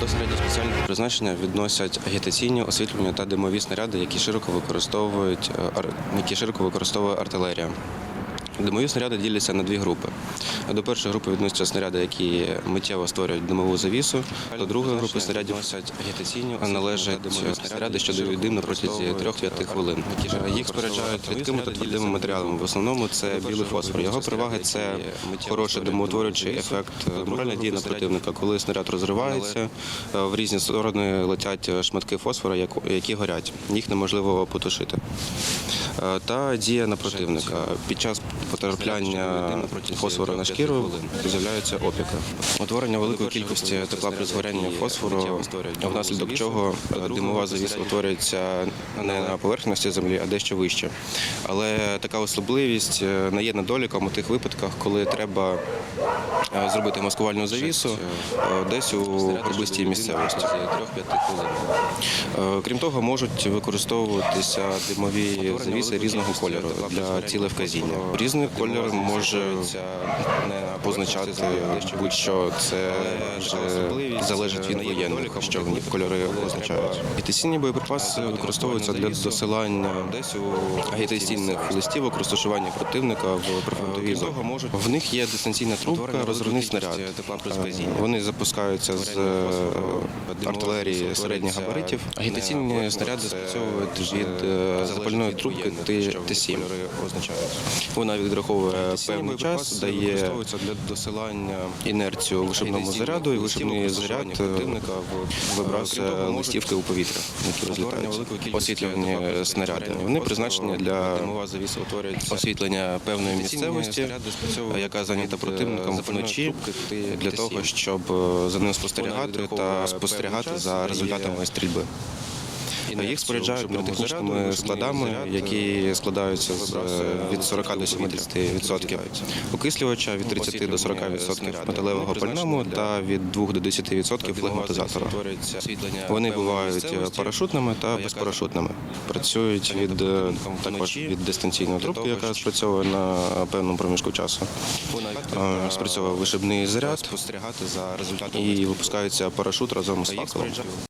До середньо спеціального призначення відносять агітаційні, освітлювання та димові снаряди, які широко використовують е, ар- які широко використовує артилерія. Димові снаряди діляться на дві групи. До першої групи відносяться снаряди, які миттєво створюють димову завісу. До другої групи снарядів агітаційні належать снаряди, що дають дим на протязі 3-5 хвилин. Їх споряджають рідкими та твердими матеріалами. В основному це білий фосфор. Його переваги це хороший димоутворюючий ефект, моральна дія на противника. Коли снаряд розривається, в різні сторони летять шматки фосфора, які горять. Їх неможливо потушити. Е, Та дія на противника. Під час потрапляння фосфору на шкіру з'являються опіки. Утворення великої кількості тепла при згорянні фосфору, внаслідок чого е, димова завіса утворюється не на поверхності землі, а дещо вище. Але така особливість е, не є недоліком у тих випадках, коли треба е, зробити маскувальну завісу десь у горбистій місцевості. Крім того, можуть використовуватися димові завіси різного кольору для цілевказіння. Різний кольор може позначати будь-що. Це вже залежить від воєнних, що в них кольори означають. Агітаційні боєприпаси використовуються для досилання агітаційних листівок, розташування противника в прифронтовій зоні. В них є дистанційна трубка, розривний снаряд. Е, Вони запускаються з е, артилерії середніх габаритів. Агітаційні снаряди спрацьовують від е, запальної трубки Т- Т-7. Вона відраховує певний час, дає для досилання інерцію вишибному заряду, і вишибний заряд противника вибрасує листівки у повітря, які розлітаються. Освітлювані снаряди. Вони призначені для освітлення певної місцевості, яка зайнята противником вночі, для того, щоб е, за ним спостерігати та спостерігати за результатами стрільби. Їх споряджають піротехнічними складами, які складаються з е, від 40 до 70% окислювача, від 30 до 40% металевого пальному та від 2 до 10% флегматизатора. Вони бувають е, парашутними та безпарашутними. Працюють від е, також від дистанційної трубки, яка спрацьовує на певному проміжку часу. Е, Спрацьовує вишибний заряд і випускається парашут разом з факелом.